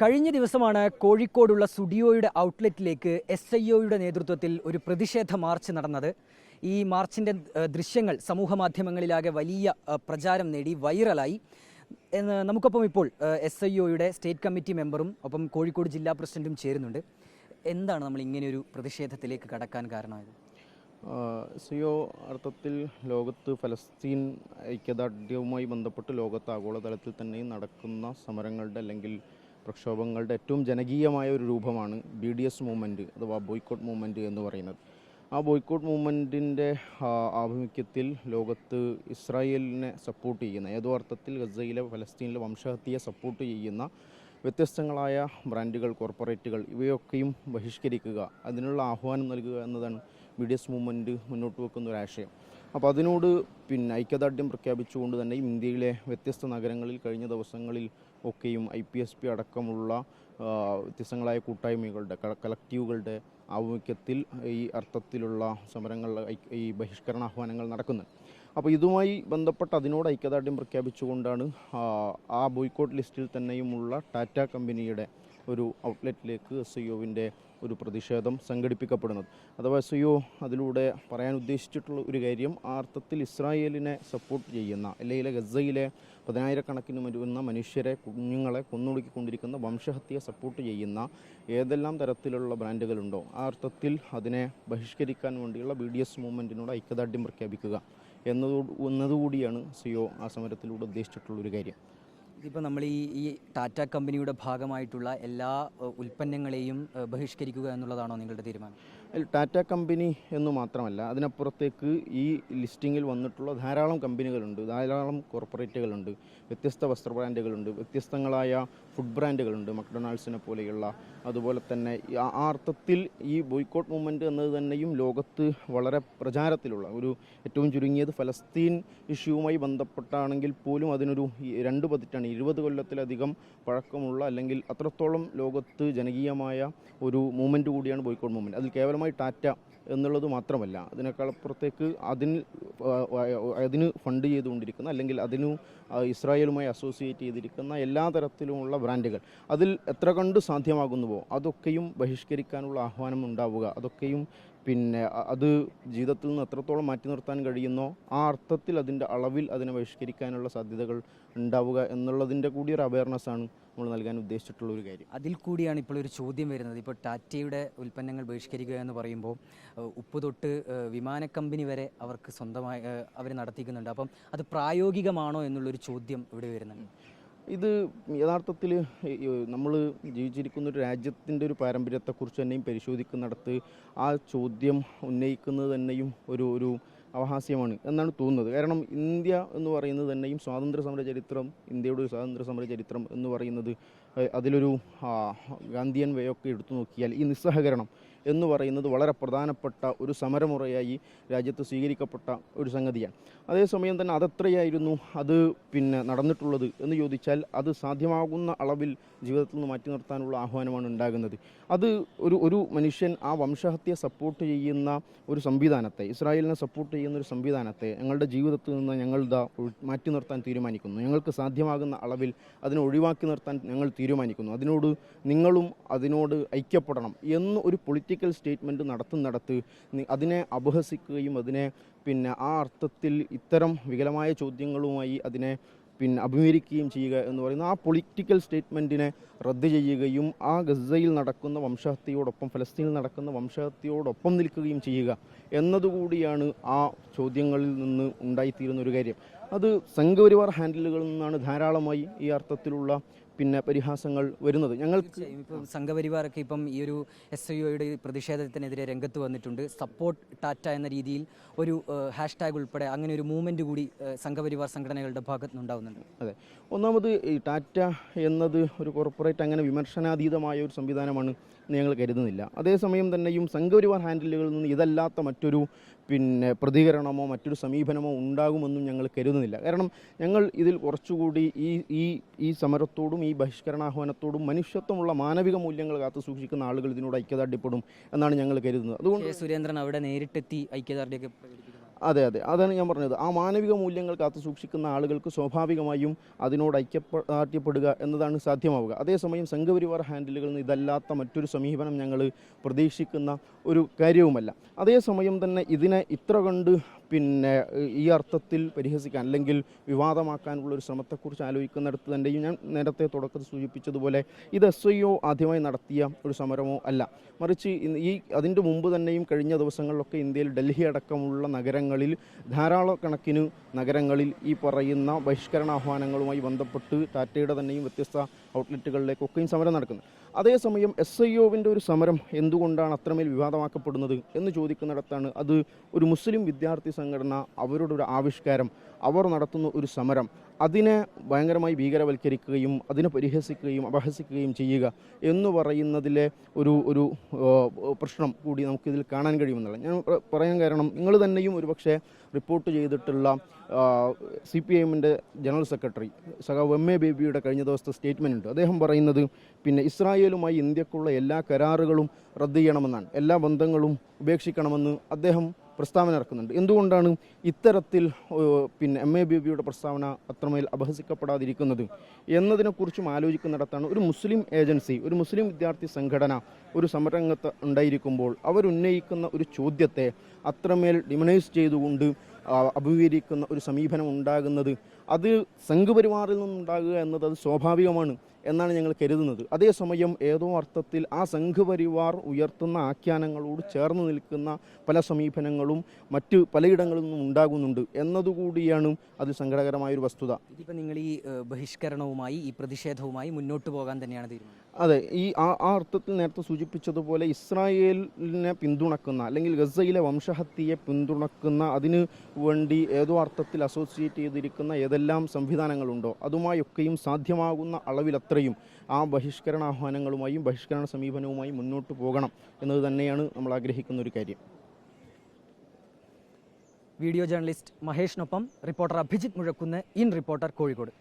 കഴിഞ്ഞ ദിവസമാണ് കോഴിക്കോടുള്ള സുഡിയോയുടെ ഔട്ട്ലെറ്റിലേക്ക് എസ് ഐ ഒയുടെ നേതൃത്വത്തിൽ ഒരു പ്രതിഷേധ മാർച്ച് നടന്നത്. ഈ മാർച്ചിന്റെ ദൃശ്യങ്ങൾ സമൂഹ മാധ്യമങ്ങളിലാകെ വലിയ പ്രചാരം നേടി വൈറലായി. നമുക്കൊപ്പം ഇപ്പോൾ എസ് ഐ ഒയുടെ സ്റ്റേറ്റ് കമ്മിറ്റി മെമ്പറും ഒപ്പം കോഴിക്കോട് ജില്ലാ പ്രസിഡന്റും ചേരുന്നുണ്ട്. എന്താണ് നമ്മൾ ഇങ്ങനെയൊരു പ്രതിഷേധത്തിലേക്ക് കടക്കാൻ കാരണമായത്? സിയോ അർത്ഥത്തിൽ ലോകത്ത് ഫലസ്തീൻ ഐക്യദാർഢ്യവുമായി ബന്ധപ്പെട്ട് ലോകത്ത് ആഗോളതലത്തിൽ തന്നെ നടക്കുന്ന സമരങ്ങളുടെ അല്ലെങ്കിൽ പ്രക്ഷോഭങ്ങളുടെ ഏറ്റവും ജനകീയമായ ഒരു രൂപമാണ് ബി ഡി എസ് മൂവ്മെന്റ് അഥവാ ബോയ്ക്കോട്ട് മൂവ്മെന്റ് എന്ന് പറയുന്നത്. ആ ബോയ്ക്കോട്ട് മൂവ്മെന്റിന്റെ ആഭിമുഖ്യത്തിൽ ലോകത്ത് ഇസ്രായേലിനെ സപ്പോർട്ട് ചെയ്യുന്ന ഏതോ അർത്ഥത്തിൽ ഗസയിലെ ഫലസ്തീനിലെ വംശഹത്യയെ സപ്പോർട്ട് ചെയ്യുന്ന വ്യത്യസ്തങ്ങളായ ബ്രാൻഡുകൾ കോർപ്പറേറ്റുകൾ ഇവയൊക്കെയും ബഹിഷ്കരിക്കുക അതിനുള്ള ആഹ്വാനം നൽകുക എന്നതാണ് ബി ഡി എസ് മൂവ്മെന്റ് മുന്നോട്ട് വെക്കുന്ന ഒരു ആശയം. അപ്പോൾ അതിനോട് പിന്നെ ഐക്യദാർഢ്യം പ്രഖ്യാപിച്ചുകൊണ്ട് തന്നെ ഇന്ത്യയിലെ വ്യത്യസ്ത നഗരങ്ങളിൽ കഴിഞ്ഞ ദിവസങ്ങളിൽ ഒക്കെയും ഐ പി എസ് പി അടക്കമുള്ള വ്യത്യസ്തങ്ങളായ കൂട്ടായ്മകളുടെ കളക്റ്റീവുകളുടെ ആഭിമുഖ്യത്തിൽ ഈ അർത്ഥത്തിലുള്ള സമരങ്ങൾ ഈ ബഹിഷ്കരണ ആഹ്വാനങ്ങൾ നടക്കുന്നത്. അപ്പോൾ ഇതുമായി ബന്ധപ്പെട്ട് അതിനോട് ഐക്യദാർഢ്യം പ്രഖ്യാപിച്ചുകൊണ്ടാണ് ആ, ബോയ്ക്കോട്ട് ലിസ്റ്റിൽ തന്നെയുമുള്ള ടാറ്റ കമ്പനിയുടെ ഒരു ഔട്ട്ലെറ്റിലേക്ക് എസ് ഐ ഒരു പ്രതിഷേധം സംഘടിപ്പിക്കപ്പെടുന്നത്. അഥവാ എസ് ഐ ഒ അതിലൂടെ പറയാൻ ഉദ്ദേശിച്ചിട്ടുള്ള ഒരു കാര്യം ആ അർത്ഥത്തിൽ ഇസ്രായേലിനെ സപ്പോർട്ട് ചെയ്യുന്ന അല്ലെങ്കിൽ ഗസയിലെ പതിനായിരക്കണക്കിന് വരുന്ന മനുഷ്യരെ കുഞ്ഞുങ്ങളെ കൊന്നൊടുക്കിക്കൊണ്ടിരിക്കുന്ന വംശഹത്യയെ സപ്പോർട്ട് ചെയ്യുന്ന ഏതെല്ലാം തരത്തിലുള്ള ബ്രാൻഡുകളുണ്ടോ ആ അർത്ഥത്തിൽ അതിനെ ബഹിഷ്കരിക്കാൻ വേണ്ടിയുള്ള ബി ഡി എസ് മൂവ്മെന്റിനോട് ഐക്യദാർഢ്യം പ്രഖ്യാപിക്കുക എന്നതോട് എന്നതുകൂടിയാണ് സിഒ ആ സമരത്തിലൂടെ ഉദ്ദേശിച്ചിട്ടുള്ളൊരു കാര്യം. ഇതിപ്പോൾ നമ്മൾ ഈ ഈ ടാറ്റ കമ്പനിയുടെ ഭാഗമായിട്ടുള്ള എല്ലാ ഉൽപ്പന്നങ്ങളെയും ബഹിഷ്കരിക്കുക എന്നുള്ളതാണോ നിങ്ങളുടെ തീരുമാനം? ടാറ്റ കമ്പനി എന്ന് മാത്രമല്ല അതിനപ്പുറത്തേക്ക് ഈ ലിസ്റ്റിങ്ങിൽ വന്നിട്ടുള്ള ധാരാളം കമ്പനികളുണ്ട് ധാരാളം കോർപ്പറേറ്റുകളുണ്ട് വ്യത്യസ്ത വസ്ത്ര ബ്രാൻഡുകളുണ്ട് വ്യത്യസ്തങ്ങളായ ഫുഡ് ബ്രാൻഡുകളുണ്ട്. മക്ഡൊണാൾഡ്സിനെ പോലെയുള്ള. അതുപോലെ തന്നെ ആ അർത്ഥത്തിൽ ഈ ബോയ്ക്കോട്ട് മൂവ്മെന്റ് എന്നത് തന്നെയും ലോകത്ത് വളരെ പ്രചാരത്തിലുള്ള ഒരു ഏറ്റവും ചുരുങ്ങിയത് ഫലസ്തീൻ ഇഷ്യൂവുമായി ബന്ധപ്പെട്ടാണെങ്കിൽ പോലും അതിനൊരു രണ്ട് പതിറ്റാണ് ഇരുപത് കൊല്ലത്തിലധികം പഴക്കമുള്ള അല്ലെങ്കിൽ അത്രത്തോളം ലോകത്ത് ജനകീയമായ ഒരു മൂവ്മെന്റ് കൂടിയാണ് ബോയ്ക്കോട്ട് മൂവ്മെന്റ് അതിൽ കേവലമായി ടാറ്റ എന്നുള്ളത് മാത്രമല്ല അതിനേക്കാൾ അപ്പുറത്തേക്ക് അതിന് അതിന് ഫണ്ട് ചെയ്തുകൊണ്ടിരിക്കുന്ന അല്ലെങ്കിൽ അതിനു ഇസ്രായേലുമായി അസോസിയേറ്റ് ചെയ്തിരിക്കുന്ന എല്ലാ തരത്തിലുമുള്ള ബ്രാൻഡുകൾ അതിൽ എത്ര കണ്ട് സാധ്യമാകുന്നുവോ? അതൊക്കെയും ബഹിഷ്കരിക്കാനുള്ള ആഹ്വാനം ഉണ്ടാവുക അതൊക്കെയും പിന്നെ അത് ജീവിതത്തിൽ നിന്ന് എത്രത്തോളം മാറ്റി നിർത്താൻ കഴിയുന്നോ ആ അർത്ഥത്തിൽ അതിന്റെ അളവിൽ അതിനെ ബഹിഷ്കരിക്കാനുള്ള സാധ്യതകൾ ഉണ്ടാവുക എന്നുള്ളതിന്റെ കൂടി ഒരു അവയർനെസ് ആണ് നമ്മൾ നൽകാൻ ഉദ്ദേശിച്ചിട്ടുള്ള ഒരു കാര്യം. അതിൽ കൂടിയാണ് ഇപ്പോൾ ഒരു ചോദ്യം വരുന്നത്. ഇപ്പോൾ ടാറ്റയുടെ ഉൽപ്പന്നങ്ങൾ ബഹിഷ്കരിക്കുക എന്ന് പറയുമ്പോൾ ഉപ്പ് തൊട്ട് വിമാന കമ്പനി വരെ അവർക്ക് സ്വന്തമായി അവർ നടത്തിക്കുന്നുണ്ട്. അപ്പം അത് പ്രായോഗികമാണോ എന്നുള്ളൊരു ചോദ്യം ഇവിടെ വരുന്നുണ്ട്. ഇത് യഥാർത്ഥത്തിൽ നമ്മൾ ജീവിച്ചിരിക്കുന്ന ഒരു രാജ്യത്തിന്റെ ഒരു പാരമ്പര്യത്തെക്കുറിച്ച് തന്നെയും പരിശോധിക്കുന്നിടത്ത് ആ ചോദ്യം ഉന്നയിക്കുന്നത് തന്നെയും ഒരു ഒരു അവഹാസ്യമാണ് എന്നാണ് തോന്നുന്നത്. കാരണം ഇന്ത്യ എന്ന് പറയുന്നത് തന്നെയും സ്വാതന്ത്ര്യ സമര ചരിത്രം ഇന്ത്യയുടെ ഒരു സ്വാതന്ത്ര്യ സമര ചരിത്രം എന്ന് പറയുന്നത് അതിലൊരു ഗാന്ധിയൻ ഗാന്ധിയൻ ഒക്കെ എടുത്തു നോക്കിയാൽ ഈ നിസ്സഹകരണം എന്ന് പറയുന്നത് വളരെ പ്രധാനപ്പെട്ട ഒരു സമരമുറയായി രാജ്യത്ത് സ്വീകരിക്കപ്പെട്ട ഒരു സംഗതിയാണ്. അതേസമയം തന്നെ അതെത്രയായിരുന്നു അത് പിന്നെ നടന്നിട്ടുള്ളത് എന്ന് ചോദിച്ചാൽ അത് സാധ്യമാകുന്ന അളവിൽ ജീവിതത്തിൽ നിന്ന് മാറ്റി നിർത്താനുള്ള ആഹ്വാനമാണ് ഉണ്ടാകുന്നത്. അത് ഒരു ഒരു മനുഷ്യൻ ആ വംശഹത്യ സപ്പോർട്ട് ചെയ്യുന്ന ഒരു സംവിധാനത്തെ ഇസ്രായേലിനെ സപ്പോർട്ട് ചെയ്യുന്ന ഒരു സംവിധാനത്തെ ഞങ്ങളുടെ ജീവിതത്തിൽ നിന്ന് ഞങ്ങൾ മാറ്റി നിർത്താൻ തീരുമാനിക്കുന്നു. ഞങ്ങൾക്ക് സാധ്യമാകുന്ന അളവിൽ അതിനെ ഒഴിവാക്കി നിർത്താൻ ഞങ്ങൾ തീരുമാനിക്കുന്നു. അതിനോട് നിങ്ങളും അതിനോട് ഐക്യപ്പെടണം എന്ന് ഒരു പൊളിറ്റിക്കൽ സ്റ്റേറ്റ്മെന്റ് നടത്തുന്നിടത്ത് നടത്ത് അതിനെ അപഹസിക്കുകയും അതിനെ പിന്നെ ആ അർത്ഥത്തിൽ ഇത്തരം വികലമായ ചോദ്യങ്ങളുമായി അതിനെ പിന്നെ അഭിമുഖീകരിക്കുകയും ചെയ്യുക എന്ന് പറയുന്ന ആ പൊളിറ്റിക്കൽ സ്റ്റേറ്റ്മെന്റിനെ റദ്ദ് ചെയ്യുകയും ആ ഗസയിൽ നടക്കുന്ന വംശഹത്യയോടൊപ്പം ഫലസ്തീനിൽ നടക്കുന്ന വംശഹത്യയോടൊപ്പം നിൽക്കുകയും ചെയ്യുക എന്നതുകൂടിയാണ് ആ ചോദ്യങ്ങളിൽ നിന്ന് ഉണ്ടായിത്തീരുന്ന ഒരു കാര്യം. അത് സംഘപരിവാർ ഹാൻഡിലുകളിൽ നിന്നാണ് ധാരാളമായി ഈ അർത്ഥത്തിലുള്ള പിന്നെ പരിഹാസങ്ങൾ വരുന്നത്. ഇപ്പം സംഘപരിവാറൊക്കെ ഇപ്പം ഈ ഒരു എസ് ഐ ഒയുടെ പ്രതിഷേധത്തിനെതിരെ രംഗത്ത് വന്നിട്ടുണ്ട്. സപ്പോർട്ട് ടാറ്റ എന്ന രീതിയിൽ ഒരു ഹാഷ് ടാഗ് ഉൾപ്പെടെ അങ്ങനെ ഒരു മൂവ്മെന്റ് കൂടി സംഘപരിവാർ സംഘടനകളുടെ ഭാഗത്ത് നിന്നുണ്ടാവുന്നുണ്ട് അതെ. ഒന്നാമത് ഈ ടാറ്റ എന്നത് ഒരു കോർപ്പറേറ്റ് അങ്ങനെ വിമർശനാതീതമായ ഒരു സംവിധാനമാണ്. ഞങ്ങൾ കരുതുന്നില്ല. അതേസമയം തന്നെയും സംഘപരിവാർ ഹാൻഡിലുകളിൽ നിന്ന് ഇതല്ലാത്ത മറ്റൊരു പിന്നെ പ്രതികരണമോ മറ്റൊരു സമീപനമോ ഉണ്ടാകുമെന്നും ഞങ്ങൾ കരുതുന്നില്ല. കാരണം ഞങ്ങൾ ഇതിൽ കുറച്ചുകൂടി ഈ ഈ ഈ സമരത്തോടും ഈ ബഹിഷ്കരണാഹ്വാനത്തോടും മനുഷ്യത്വമുള്ള മാനവിക മൂല്യങ്ങൾ കാത്തു സൂക്ഷിക്കുന്ന ആളുകൾ ഇതിനോട് ഐക്യദാർഢ്യപ്പെടും എന്നാണ് ഞങ്ങൾ കരുതുന്നത്. അതുകൊണ്ട് സുരേന്ദ്രൻ അവിടെ നേരിട്ടെത്തി ഐക്യദാർഢ്യമൊക്കെ അതെ അതെ. അതാണ് ഞാൻ പറഞ്ഞത്. ആ മാനവിക മൂല്യങ്ങൾ കാത്തു സൂക്ഷിക്കുന്ന ആളുകൾക്ക് സ്വാഭാവികമായും അതിനോട് ഐക്യപ്പെടാറ്റപ്പെടുക എന്നതാണ് സാധ്യമാവുക. അതേസമയം സംഘപരിവാർ ഹാൻഡിലുകളിൽ നിന്ന് ഇതല്ലാത്ത മറ്റൊരു സമീപനം ഞങ്ങൾ പ്രതീക്ഷിക്കുന്ന ഒരു കാര്യവുമല്ല. അതേസമയം തന്നെ ഇതിനെ ഇത്ര കണ്ട് പിന്നെ ഈ അർത്ഥത്തിൽ പരിഹസിക്കാൻ അല്ലെങ്കിൽ വിവാദമാക്കാനുള്ള ഒരു ശ്രമത്തെക്കുറിച്ച് ആലോചിക്കുന്നിടത്ത് തന്നെയും ഞാൻ നേരത്തെ തുടക്കത്തിൽ സൂചിപ്പിച്ചതുപോലെ ഇത് എസ് ഐ ഒ ആദ്യമായി നടത്തിയ ഒരു സമരമോ അല്ല. മറിച്ച് ഈ അതിന്റെ മുമ്പ് തന്നെയും കഴിഞ്ഞ ദിവസങ്ങളിലൊക്കെ ഇന്ത്യയിൽ ഡൽഹി അടക്കമുള്ള നഗരങ്ങളിൽ ധാരാളക്കണക്കിന് നഗരങ്ങളിൽ ഈ പറയുന്ന ബഹിഷ്കരണ ആഹ്വാനങ്ങളുമായി ബന്ധപ്പെട്ട് ടാറ്റയുടെ തന്നെയും വ്യത്യസ്ത ഔട്ട്ലെറ്റുകളിലേക്കൊക്കെയും സമരം നടക്കുന്നു. അതേസമയം എസ് ഐ ഒവിന്റെ ഒരു സമരം എന്തുകൊണ്ടാണ് അത്രമേൽ വിവാദമാക്കപ്പെടുന്നത് എന്ന് ചോദിക്കുന്നിടത്താണ് അത് ഒരു മുസ്ലിം വിദ്യാർത്ഥി സംഘടന അവരുടെ ഒരു ആവിഷ്കാരം അവർ നടത്തുന്ന ഒരു സമരം അതിനെ ഭയങ്കരമായി ഭീകരവൽക്കരിക്കുകയും അതിനെ പരിഹസിക്കുകയും അപഹസിക്കുകയും ചെയ്യുക എന്ന് പറയുന്നതിലെ ഒരു ഒരു പ്രശ്നം കൂടി നമുക്കിതിൽ കാണാൻ കഴിയുമെന്നുള്ള ഞാൻ പറയാൻ കാരണം നിങ്ങൾ തന്നെയും ഒരുപക്ഷെ റിപ്പോർട്ട് ചെയ്തിട്ടുള്ള സി പി എമ്മിന്റെ ജനറൽ സെക്രട്ടറി സഖാവ് എം എ ബേബിയുടെ കഴിഞ്ഞ ദിവസത്തെ സ്റ്റേറ്റ്മെന്റ് ഉണ്ട്. അദ്ദേഹം പറയുന്നത് പിന്നെ ഇസ്രായേലുമായി ഇന്ത്യക്കുള്ള എല്ലാ കരാറുകളും റദ്ദ് ചെയ്യണമെന്നാണ്. എല്ലാ ബന്ധങ്ങളും ഉപേക്ഷിക്കണമെന്ന് അദ്ദേഹം പ്രസ്താവന ഇറക്കുന്നുണ്ട് എന്തുകൊണ്ടാണ് ഇത്തരത്തിൽ പിന്നെ എം എ ബി ബിയുടെ പ്രസ്താവന അത്രമേൽ അപഹസിക്കപ്പെടാതിരിക്കുന്നത്? എന്നതിനെക്കുറിച്ചും ആലോചിക്കുന്നിടത്താണ് ഒരു മുസ്ലിം ഏജൻസി ഒരു മുസ്ലിം വിദ്യാർത്ഥി സംഘടന ഒരു സമരംഗത്ത് ഉണ്ടായിരിക്കുമ്പോൾ അവരുന്നയിക്കുന്ന ഒരു ചോദ്യത്തെ അത്രമേൽ ഡിമനൈസ് ചെയ്തുകൊണ്ട് അഭിമുഖീകരിക്കുന്ന ഒരു സമീപനം ഉണ്ടാകുന്നത് അത് സംഘപരിവാറിൽ നിന്നുണ്ടാകുക എന്നത് അത് സ്വാഭാവികമാണ് എന്നാണ് ഞങ്ങൾ കരുതുന്നത്. അതേസമയം ഏതോ അർത്ഥത്തിൽ ആ സംഘപരിവാർ ഉയർത്തുന്ന ആഖ്യാനങ്ങളോട് ചേർന്ന് നിൽക്കുന്ന പല സമീപനങ്ങളും മറ്റ് പലയിടങ്ങളിൽ നിന്നും ഉണ്ടാകുന്നുണ്ട് എന്നതുകൂടിയാണ് അത് സങ്കടകരമായൊരു വസ്തുത. ഇതിപ്പോൾ നിങ്ങൾ ഈ ബഹിഷ്കരണവുമായി ഈ പ്രതിഷേധവുമായി മുന്നോട്ട് പോകാൻ തന്നെയാണ് തീരുമാനം. അതെ ഈ ആ ആ അർത്ഥത്തിൽ നേരത്തെ സൂചിപ്പിച്ചതുപോലെ ഇസ്രായേലിനെ പിന്തുണക്കുന്ന അല്ലെങ്കിൽ ഗസയിലെ വംശഹത്യയെ പിന്തുണക്കുന്ന അതിന് വേണ്ടി ഏതോ അർത്ഥത്തിൽ അസോസിയേറ്റ് ചെയ്തിരിക്കുന്ന ഏതെല്ലാം സംവിധാനങ്ങളുണ്ടോ അതുമായൊക്കെയും സാധ്യമാകുന്ന അളവിലത്രയും ആ ബഹിഷ്കരണ ആഹ്വാനങ്ങളുമായും ബഹിഷ്കരണ സമീപനവുമായി മുന്നോട്ട് പോകണം എന്നത് തന്നെയാണ് നമ്മൾ ആഗ്രഹിക്കുന്ന ഒരു കാര്യം. Video journalist മഹേഷിനൊപ്പം reporter Abhijith Muzhakkunnu in reporter Kozhikode.